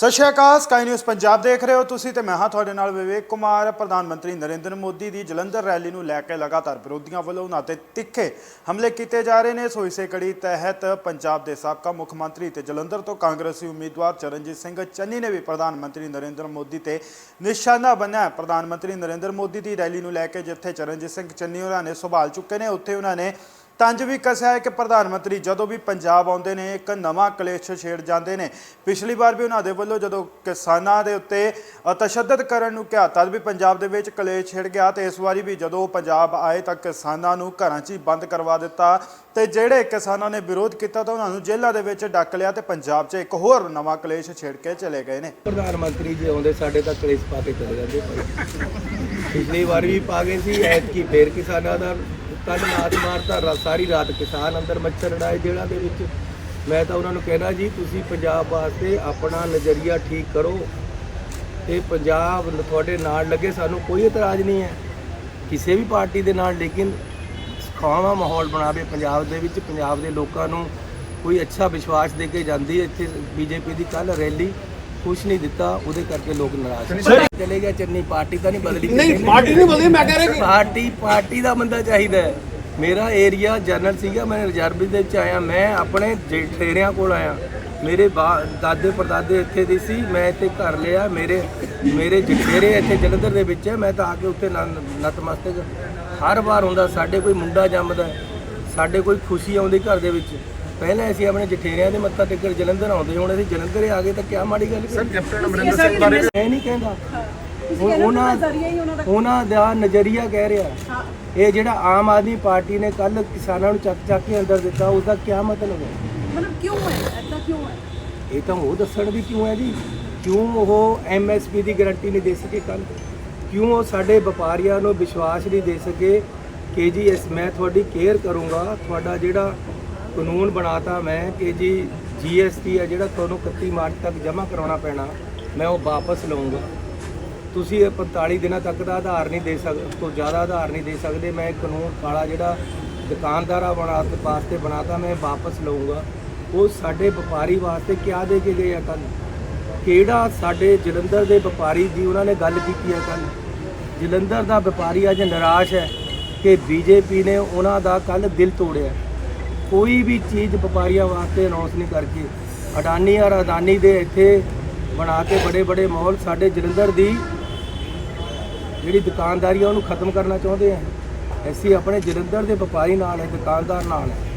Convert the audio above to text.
ਸਤਿ ਸ਼੍ਰੀ ਅਕਾਲ sky news Punjab ਦੇਖ ਰਹੇ ਹੋ ਤੁਸੀਂ ਤੇ ਮੈਂ ਹਾਂ ਤੁਹਾਡੇ ਨਾਲ ਵਿਵੇਕ ਕੁਮਾਰ। ਪ੍ਰਧਾਨ ਮੰਤਰੀ ਨਰਿੰਦਰ ਮੋਦੀ ਦੀ ਜਲੰਧਰ ਰੈਲੀ ਨੂੰ ਲੈ ਕੇ ਲਗਾਤਾਰ ਵਿਰੋਧੀਆਂ ਵੱਲੋਂ ਉਹਨਾਂ ਤੇ ਤਿੱਖੇ ਹਮਲੇ ਕੀਤੇ ਜਾ ਰਹੇ ਨੇ। ਸੋ ਇਸੇ ਕੜੀ ਤਹਿਤ ਪੰਜਾਬ ਦੇ ਸਾਬਕਾ ਮੁੱਖ ਮੰਤਰੀ ਤੇ ਜਲੰਧਰ ਤੋਂ ਕਾਂਗਰਸੀ ਉਮੀਦਵਾਰ ਚਰਨਜੀਤ ਸਿੰਘ ਚੰਨੀ ਨੇ ਵੀ ਪ੍ਰਧਾਨ ਮੰਤਰੀ ਨਰਿੰਦਰ ਮੋਦੀ ਤੇ ਨਿਸ਼ਾਨਾ ਬੰਨਿਆ ਪ੍ਰਧਾਨ ਮੰਤਰੀ ਨਰਿੰਦਰ ਮੋਦੀ ਦੀ ਰੈਲੀ ਨੂੰ ਲੈ ਕੇ ਜਿੱਥੇ ਚਰਨਜੀਤ ਸਿੰਘ ਚੰਨੀ ਹੋਰਾਂ ਨੇ ਸਵਾਲ ਚੁੱਕੇ ਨੇ, ਉੱਥੇ ਉਹਨਾਂ ਨੇ ਤੰਜ ਵੀ ਕਸਿਆ ਹੈ ਕਿ ਪ੍ਰਧਾਨ ਮੰਤਰੀ, ਜਦੋਂ ਵੀ ਪੰਜਾਬ ਆਉਂਦੇ ਨੇ, ਇੱਕ ਨਵਾਂ ਕਲੇਸ਼ ਛੇੜ ਜਾਂਦੇ ਨੇ। ਪਿਛਲੀ ਵਾਰ ਵੀ ਉਹਨਾਂ ਦੇ ਵੱਲੋਂ ਜਦੋਂ ਕਿਸਾਨਾਂ ਦੇ ਉੱਤੇ ਤਸ਼ੱਦਦ ਕਰਨ ਨੂੰ ਕਿਹਾ, ਤਦ ਵੀ ਪੰਜਾਬ ਦੇ ਵਿੱਚ ਕਲੇਸ਼ ਛੇੜ ਗਿਆ ਤੇ ਇਸ ਵਾਰੀ ਵੀ ਜਦੋਂ ਪੰਜਾਬ ਆਏ ਤਾਂ ਕਿਸਾਨਾਂ ਨੂੰ ਘਰਾਂ 'ਚ ਹੀ ਬੰਦ ਕਰਵਾ ਦਿੱਤਾ ਤੇ ਜਿਹੜੇ ਕਿਸਾਨਾਂ ਨੇ ਵਿਰੋਧ ਕੀਤਾ ਤਾਂ ਉਹਨਾਂ ਨੂੰ ਜੇਲ੍ਹਾਂ ਦੇ ਵਿੱਚ ਡੱਕ ਲਿਆ ਤੇ ਪੰਜਾਬ 'ਚ ਇੱਕ ਹੋਰ ਨਵਾਂ ਕਲੇਸ਼ ਛੇੜ ਕੇ ਚਲੇ ਗਏ ਨੇ। ਪ੍ਰਧਾਨ ਮੰਤਰੀ ਜੀ ਆਉਂਦੇ ਸਾਡੇ ਤਾਂ ਕਲੇਸ਼ ਪਾ ਕੇ ਚਲੇ ਜਾਂਦੇ ਪਿਛਲੀ ਵਾਰ ਵੀ ਪਾ ਗਏ ਸੀ, ਐਤਕੀ ਫੇਰ ਕਿਸਾਨਾਂ ਦਾ ਕੱਲ ਮਾਰ ਮਾਰਤਾ ਰਾ- ਸਾਰੀ ਰਾਤ ਕਿਸਾਨ ਅੰਦਰ ਮੱਛਰ ਲੜਾਏ ਜੇਲ੍ਹਾਂ ਦੇ ਵਿੱਚ। ਮੈਂ ਤਾਂ ਉਹਨਾਂ ਨੂੰ ਕਹਿਣਾ ਜੀ, ਤੁਸੀਂ ਪੰਜਾਬ ਵਾਸਤੇ ਆਪਣਾ ਨਜ਼ਰੀਆ ਠੀਕ ਕਰੋ ਤੇ ਪੰਜਾਬ ਨ- ਤੁਹਾਡੇ ਨਾਲ ਲੱਗੇ, ਸਾਨੂੰ ਕੋਈ ਇਤਰਾਜ਼ ਨਹੀਂ ਹੈ। ਕਿਸੇ ਵੀ ਪਾਰਟੀ ਦੇ ਨਾਲ, ਲੇਕਿਨ ਸੁਖਾਵਾਂ ਮਾਹੌਲ ਬਣਾਵੇ ਪੰਜਾਬ ਦੇ ਵਿੱਚ, ਪੰਜਾਬ ਦੇ ਲੋਕਾਂ ਨੂੰ ਕੋਈ ਅੱਛਾ ਵਿਸ਼ਵਾਸ ਦੇ ਕੇ ਜਾਂਦੀ ਹੈ। ਇੱਥੇ ਬੀਜੇਪੀ ਦੀ ਕੱਲ ਰੈਲੀ ਕੁਛ ਨਹੀਂ ਦਿੱਤਾ ਉਹਦੇ ਕਰਕੇ ਲੋਕ ਨਾਰਾਜ਼ ਚਲੇ ਗਿਆ ਚੰਨੀ ਪਾਰਟੀ ਤਾਂ ਨਹੀਂ ਬਦਲੀ ਨਹੀਂ ਪਾਰਟੀ ਨਹੀਂ ਬਦਲੀ ਮੈਂ ਕਹਿ ਰਿਹਾ ਕਿ ਪਾਰਟੀ ਪਾਰਟੀ ਦਾ ਬੰਦਾ ਚਾਹੀਦਾ ਹੈ। ਮੇਰਾ ਏਰੀਆ ਜਨਰਲ ਸੀਗਾ ਮੈਂ ਰਿਜ਼ਰਵ ਦੇ ਵਿੱਚ ਆਇਆ ਮੈਂ ਆਪਣੇ ਜੇਠੇਰਿਆਂ ਕੋਲ ਆਇਆ। ਮੇਰੇ ਦਾਦੇ ਪਰਦਾਦੇ ਇੱਥੇ ਦੀ ਸੀ ਮੈਂ ਇੱਥੇ ਘਰ ਲਿਆ ਮੇਰੇ ਮੇਰੇ ਜਠੇਰੇ ਇੱਥੇ ਜਲੰਧਰ ਦੇ ਵਿੱਚ ਹੈ ਮੈਂ ਤਾਂ ਆ ਕੇ ਉੱਥੇ ਨਤਮਸਤਕ। ਹਰ ਵਾਰ ਹੁੰਦਾ ਸਾਡੇ ਕੋਈ ਮੁੰਡਾ ਜੰਮਦਾ ਸਾਡੇ ਕੋਈ ਖੁਸ਼ੀ ਆਉਂਦੀ ਘਰ ਦੇ ਵਿੱਚ। ਪਹਿਲਾਂ ਅਸੀਂ ਆਪਣੇ ਜਠੇਰਿਆਂ ਦੇ ਮੱਥਾ ਟੇਕਣ ਜਲੰਧਰ ਆਉਂਦੇ ਹੁਣ ਅਸੀਂ ਜਲੰਧਰ ਆ ਗਏ ਤਾਂ ਕੀ ਮਾੜੀ ਗੱਲ ਸਰ ਕੈਪਟਨ ਅਮਰਿੰਦਰ ਸਿੰਘ ਬਾਰੇ ਮੈਂ ਨਹੀਂ ਕਹਿੰਦਾ। ਉਹ- ਉਹਨਾਂ ਉਹਨਾਂ ਦਾ ਨਜ਼ਰੀਆ ਕਹਿ ਰਿਹਾ। ਇਹ ਜਿਹੜਾ ਆਮ ਆਦਮੀ ਪਾਰਟੀ ਨੇ ਕੱਲ ਕਿਸਾਨਾਂ ਨੂੰ ਚੱਕ ਚੱਕ ਕੇ ਅੰਦਰ ਦਿੱਤਾ ਉਸ ਦਾ ਕੀ ਮਤਲਬ ਹੈ? ਮਤਲਬ ਕਿਉਂ ਹੈ? ਐਦਾਂ ਕਿਉਂ ਹੈ? ਇਹ ਤਾਂ ਉਹ ਦੱਸਣ ਵੀ ਕਿਉਂ ਹੈ ਜੀ? ਕਿਉਂ ਉਹ ਐਮਐਸਪੀ ਦੀ ਗਾਰੰਟੀ ਨਹੀਂ ਦੇ ਸਕੇ ਕੱਲ ਕਿਉਂ ਉਹ ਸਾਡੇ ਵਪਾਰੀਆਂ ਨੂੰ ਵਿਸ਼ਵਾਸ ਨਹੀਂ ਦੇ ਸਕੇ ਕਿ ਜੀ ਇਸ ਮੈਂ ਤੁਹਾਡੀ ਕੇਅਰ ਕਰੂੰਗਾ ਤੁਹਾਡਾ ਜਿਹੜਾ ਕਾਨੂੰਨ ਬਣਾਤਾ ਮੈਂ ਕਿ ਜੀ ਜੀਐਸਟੀ ਆ ਜਿਹੜਾ ਤੁਹਾਨੂੰ 31 ਮਾਰਚ ਤੱਕ ਜਮ੍ਹਾਂ ਕਰਾਉਣਾ ਪੈਣਾ, ਮੈਂ ਉਹ ਵਾਪਸ ਲਵਾਂਗਾ ਤੁਸੀਂ ਇਹ 45 ਦਿਨਾਂ ਤੱਕ ਦਾ ਆਧਾਰ ਨਹੀਂ ਦੇ ਸਕਦੇ ਤੋਂ ਜ਼ਿਆਦਾ ਆਧਾਰ ਨਹੀਂ ਦੇ ਸਕਦੇ। ਮੈਂ ਇਹ ਕਾਨੂੰਨ ਕਾਲਾ ਜਿਹੜਾ ਦੁਕਾਨਦਾਰਾਂ ਬਣਾ, ਵਾਸਤੇ ਬਣਾਤਾ, ਮੈਂ ਵਾਪਸ ਲਵਾਂਗਾ ਉਹ ਸਾਡੇ ਵਪਾਰੀ ਵਾਸਤੇ ਕਿਆ ਦੇ ਕੇ ਗਏ ਆ ਕੱਲ ਕਿਹੜਾ ਸਾਡੇ ਜਲੰਧਰ ਦੇ ਵਪਾਰੀ ਦੀ ਉਹਨਾਂ ਨੇ ਗੱਲ ਕੀਤੀ ਹੈ ਕੱਲ ਜਲੰਧਰ ਦਾ ਵਪਾਰੀ ਅੱਜ ਨਿਰਾਸ਼ ਹੈ ਕਿ ਬੀਜੇਪੀ ਨੇ ਉਹਨਾਂ ਦਾ ਕੱਲ ਦਿਲ ਤੋੜਿਆ। ਕੋਈ ਵੀ ਚੀਜ਼ ਵਪਾਰੀਆਂ ਵਾਸਤੇ ਅਨਾਉਂਸ ਨਹੀਂ ਕਰਕੇ, ਅਡਾਨੀ ਔਰ ਅਦਾਨੀ ਦੇ ਇੱਥੇ ਬਣਾ ਕੇ ਬੜੇ ਬੜੇ ਮਾਲ ਸਾਡੇ ਜਲੰਧਰ ਦੀ ਜਿਹੜੀ ਦੁਕਾਨਦਾਰੀ ਆ, ਉਹਨੂੰ ਖਤਮ ਕਰਨਾ ਚਾਹੁੰਦੇ ਆ। ਅਸੀਂ ਆਪਣੇ ਜਲੰਧਰ ਦੇ ਵਪਾਰੀ ਨਾਲ ਹੈ, ਦੁਕਾਨਦਾਰ ਨਾਲ ਹੈ।